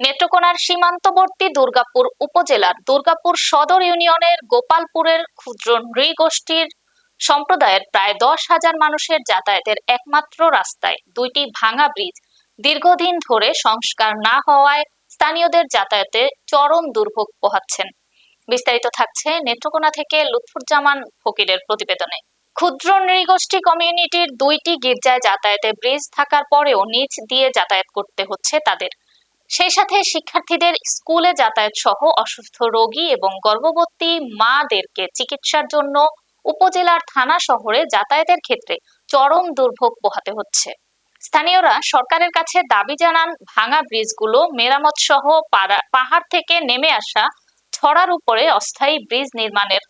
নেত্রকোনার সীমান্তবর্তী দুর্গাপুর উপজেলার দুর্গাপুর সদর ইউনিয়নের গোপালপুরের ক্ষুদ্র নৃগোষ্ঠীর সম্প্রদায়ের প্রায় দশ হাজার মানুষের যাতায়াতের একমাত্র রাস্তায় দুইটি ভাঙা ব্রিজ দীর্ঘদিন ধরে সংস্কার না হওয়ায় স্থানীয়দের যাতায়াতে চরম দুর্ভোগ পোহাচ্ছেন। বিস্তারিত থাকছে নেত্রকোনা থেকে লুৎফুজ্জামান ফকিরের প্রতিবেদনে। ক্ষুদ্র নৃগোষ্ঠী কমিউনিটির দুইটি গির্জায় যাতায়াতে ব্রিজ থাকার পরেও নিচ দিয়ে যাতায়াত করতে হচ্ছে তাদের। সেই সাথে শিক্ষার্থীদের স্কুলে যাতায়াত সহ অসুস্থ রোগী এবং গর্ভবতী মাদেরকে চিকিৎসার জন্য উপজেলার থানা শহরে যাতায়াতের ক্ষেত্রে চরম দুর্ভোগ পোহাতে হচ্ছে। স্থানীয়রা সরকারের কাছে দাবি জানান ভাঙা ব্রিজগুলো মেরামত সহ পাড়া- পাহাড় থেকে নেমে আসা ছড়ার উপরে অস্থায়ী ব্রিজ নির্মাণের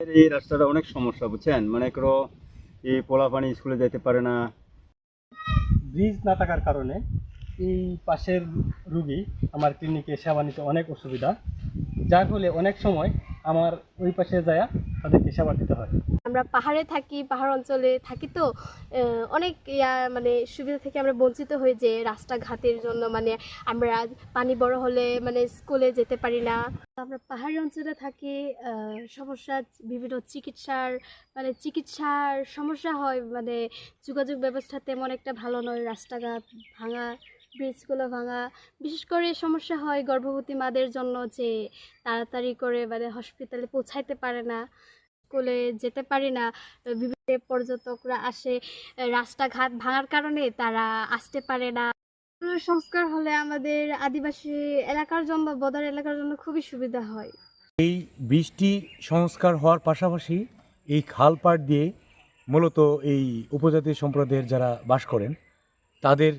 এই রাস্তাটা অনেক সমস্যা বুঝছেন? মনে করো এই পোলা পানি স্কুলে যেতে পারে না। ব্রিজ না থাকার কারণে এই পাশের রুগী আমার ক্লিনিকে সেবা নিতে অনেক অসুবিধা। যার ফলে অনেক সময় আমার ওই পাশে যায় তাদেরকে সেবা দিতে হয়। আমরা পাহাড়ে থাকি, পাহাড় অঞ্চলে থাকি তো অনেক মানে সুবিধা থেকে আমরা বঞ্চিত হই যে রাস্তাঘাটের জন্য মানে আমরা পানি বড় হলে মানে স্কুলে যেতে পারি না। আমরা পাহাড়ি অঞ্চলে থাকি সমস্যা বিভিন্ন চিকিৎসার মানে চিকিৎসার সমস্যা হয় মানে যোগাযোগ ব্যবস্থা তেমন একটা ভালো নয়, রাস্তাঘাট ভাঙা। ব্রিজগুলো ভাঙা। বিশেষ করে সমস্যা হয় গর্ভবতী মাদের জন্য যে তাড়াতাড়ি করে মানে হসপিটালে পৌঁছাইতে পারে না স্কুলে যেতে পারি না, বিভিন্ন পর্যটকরা আসে রাস্তাঘাট ভাঙার কারণে তারা আসতে পারে না। সংস্কার হলে আমাদের আদিবাসী এলাকার জন্য, বদার এলাকার জন্য খুবই সুবিধা হয়। এই বৃষ্টি সংস্কার হওয়ার পাশাপাশি এই খাল পাড় দিয়ে মূলত এই উপজাতি সম্প্রদায়ের যারা বাস করেন, তাদের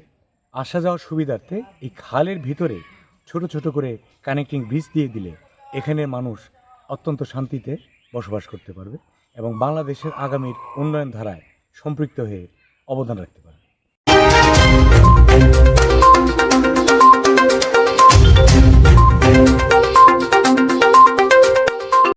আসা যাওয়ার সুবিধার্থে এই খালের ভিতরে ছোট ছোট করে কানেক্টিং ব্রিজ দিয়ে দিলে এখানের মানুষ অত্যন্ত শান্তিতে বসবাস করতে পারবে এবং বাংলাদেশের আগামীর উন্নয়ন ধারায় সম্পৃক্ত হয়ে অবদান রাখতে পারবে।